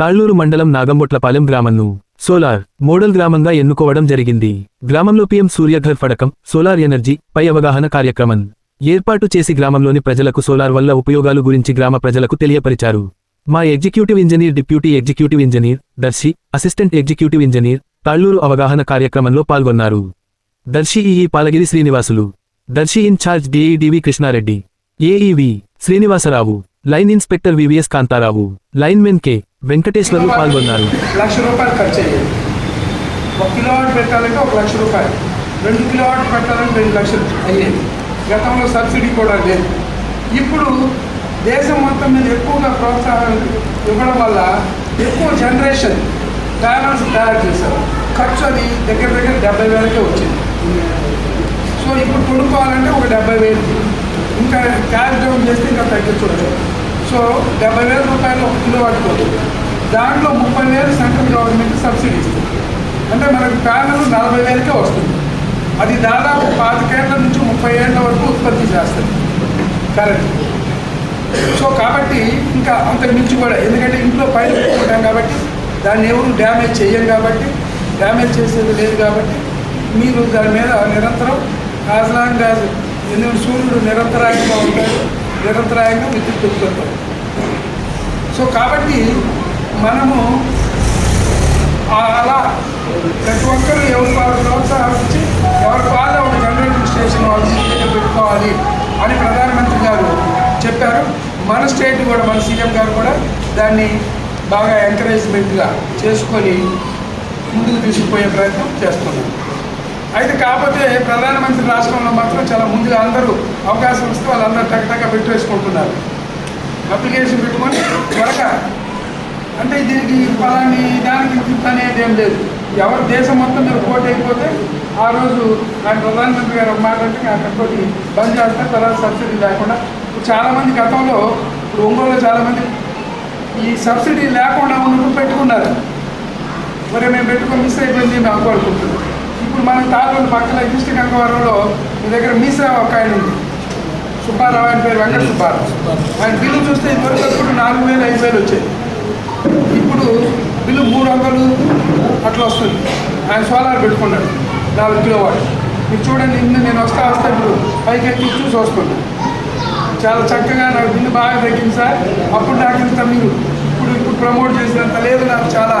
తాళ్ళూరు మండలం నాగంబొట్లపాలెం గ్రామంను solar model గ్రామంగా ఎన్నుకోవడం జరిగింది. గ్రామంలో పీఎం సూర్యఘర్ ఫడకం సోలార్ ఎనర్జీ పై అవగాహన కార్యక్రమం ఏర్పాటు చేసి గ్రామంలోని ప్రజలకు సోలార్ వల్ల ఉపయోగాలు గురించి గ్రామ ప్రజలకు తెలియపరిచారు. మా executive engineer deputy executive engineer Darsi assistant executive engineer Talluru అవగాహన కార్యక్రమంలో పాల్గొన్నారు. Darsi EE Palagiri Srinivasulu. Darsi in charge డిఈడివి Krishnareddy. ఏఈవి Srinivasarao. Line inspector VVS Kantharao. Linemen K Venkateswarlu పాల్గొన్నారు. లక్ష రూపాయలు ఖర్చు అయ్యేది ఒక కిలోవాట్ పెట్టాలంటే ఒక లక్ష రూపాయలు. రెండు కిలోవాట్ పెట్టాలంటే రెండు లక్షలు. అయ్యేది గతంలో సబ్సిడీ కూడా లేదు. ఇప్పుడు దేశం మొత్తం మీద ఎక్కువగా ప్రోత్సాహం ఇవ్వడం వల్ల ఎక్కువ జనరేషన్ ప్యానల్స్ తయారు చేశారు. ఖర్చు అది దగ్గర దగ్గర డెబ్బై వేలకే వచ్చింది. సో ఇప్పుడు కొనుక్కోవాలంటే ఒక డెబ్బై వేలు. ఇంకా క్యాష్ డౌన్ చేస్తే ఇంకా తగ్గించవచ్చు. సో డెబ్బై వేల రూపాయలు ఒక కిలో పట్టుకోవచ్చు దాంట్లో ముప్పై వేలు సెంట్రల్ గవర్నమెంట్ సబ్సిడీ ఇస్తుంది. అంటే మనకు ప్యానల్ నలభై వేలకే వస్తుంది. అది దాదాపు పాతికేళ్ళ నుంచి ముప్పై ఏళ్ళ వరకు ఉత్పత్తి చేస్తుంది. కరెంట్ సో కాబట్టి ఇంకా అంతకు మించి కూడా ఎందుకంటే ఇంట్లో పైన పెట్టుకుంటాం కాబట్టి దాన్ని ఎవరు డ్యామేజ్ చేయం కాబట్టి డ్యామేజ్ చేసేది లేదు కాబట్టి మీరు దాని మీద నిరంతరం యాజ్ లాంగ్ యాజ్ ఎందుకంటే సూర్యుడు నిరంతరాయంగా ఉంటాడు. నిరంతరాయంగా విద్యుత్ ఉత్పత్తి సో కాబట్టి మనము అలా ప్రతి ఒక్కరు ఎవరి వాళ్ళు ప్రోత్సాహించి ఎవరి వాళ్ళ ఒక జనరేటింగ్ స్టేషన్ వాళ్ళు పెట్టుకోవాలి అని ప్రధానమంత్రి గారు చెప్పారు. మన స్టేట్ కూడా మన సీఎం గారు కూడా దాన్ని బాగా ఎంకరేజ్మెంట్గా చేసుకొని ముందుకు తీసుకుపోయే ప్రయత్నం చేస్తున్నారు. అయితే కాకపోతే ప్రధానమంత్రి రాష్ట్రంలో మాత్రం చాలా ముందుగా అందరూ అవకాశం ఇస్తే వాళ్ళందరూ టక్ పెట్టేసుకుంటున్నారు అప్లికేషన్ పెట్టుకొని త్వరగా అంటే దీనికి ఫలాని దానికి ఇంత అనేది ఏం లేదు. ఎవరు దేశం మొత్తం మీరు పోటీ అయిపోతే ఆ రోజు నాకు ప్రధానమంత్రి గారు ఒక మాట అంటే నాకు బంద్ చేస్తారు తర్వాత సబ్సిడీ లేకుండా చాలామంది గతంలో ఇప్పుడు ఒంగోలులో చాలామంది ఈ సబ్సిడీ లేకుండా ఉన్నప్పుడు పెట్టుకున్నారు. మరి మేము పెట్టుకొని మిస్ అయిపోయింది మేము అనుకోనుకుంటున్నాం ఇప్పుడు మన తాలూరు పక్కన డిస్టిక్ గంగవరంలో మీ దగ్గర మీసా ఒక ఆయన ఉంది. సుబ్బారావు ఆయన పేరు వెంకట సుబ్బారావు. ఆయన బిల్లు చూస్తే ఇదివరకు నాలుగు వేలు ఐదు వేలు వచ్చాయి. ఇప్పుడు బిల్లు మూడు వందలు అట్లా వస్తుంది. ఆయన సోలార్ పెట్టుకున్నాడు నాలుగు కిలో వాట్ మీరు చూడండి నిన్న నేను వస్తా వస్తా ఇప్పుడు పైకి ఎక్కి చూసి వస్తున్నాను చాలా చక్కగా నాకు బిల్లు బాగా తగ్గింది సార్. అప్పుడు నాకు ఇంత మీరు ఇప్పుడు ఇప్పుడు ప్రమోట్ చేసినంత లేదు నాకు చాలా.